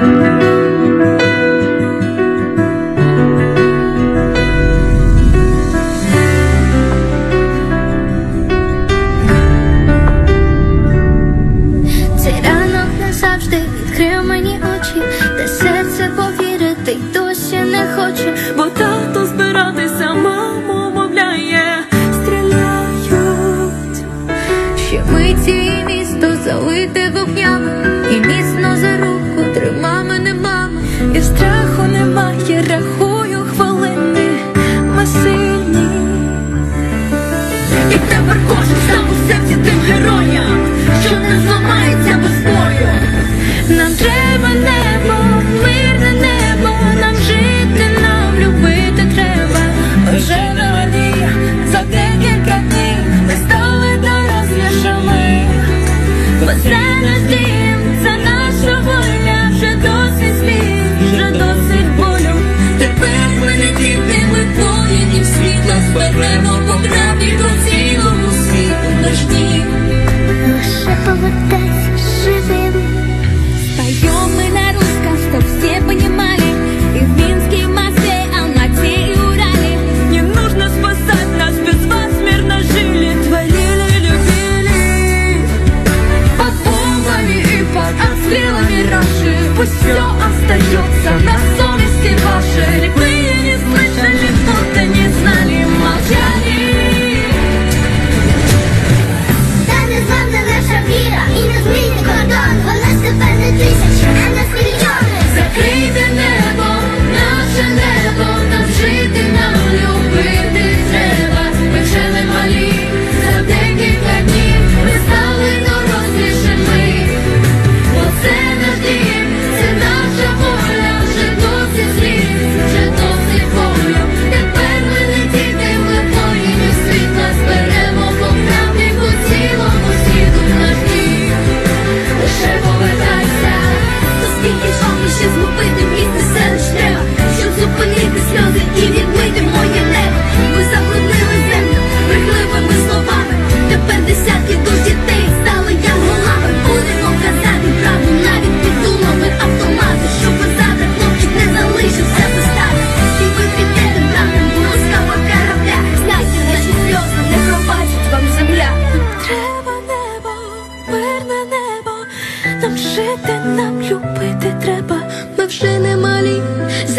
Música тільки рахую хвилини, ми сильні і тепер кожен. От стрелами раньше пусть все остается на солнце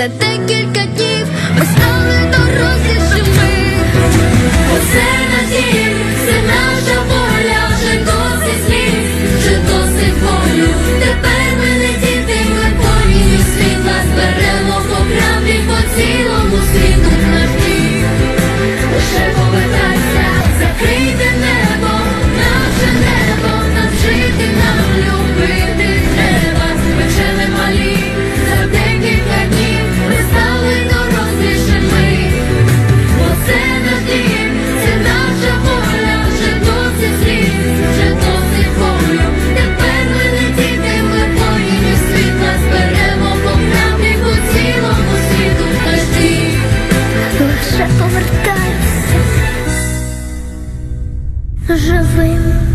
I think it живим.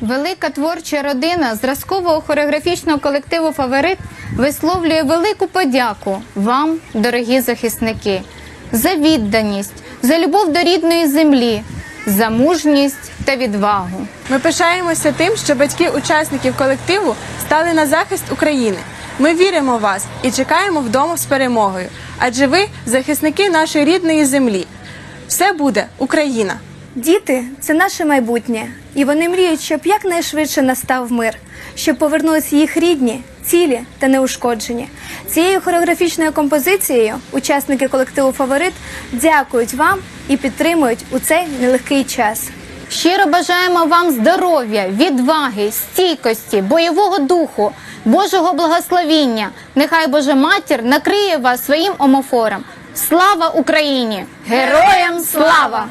Велика творча родина зразкового хореографічного колективу Фаворит висловлює велику подяку вам, дорогі захисники за відданість, за любов до рідної землі, за мужність та відвагу. Ми пишаємося тим, що батьки учасників колективу стали на захист України. Ми віримо в вас і чекаємо вдома з перемогою. Адже ви захисники нашої рідної землі. Все буде Україна. Діти це наше майбутнє, і вони мріють, щоб якнайшвидше настав мир, щоб повернулися їх рідні цілі та неушкоджені. Цією хореографічною композицією учасники колективу Фаворит дякують вам і підтримують у цей нелегкий час. Щиро бажаємо вам здоров'я, відваги, стійкості, бойового духу, Божого благословіння. Нехай Божа матір накриє вас своїм омофором. Слава Україні! Героям слава!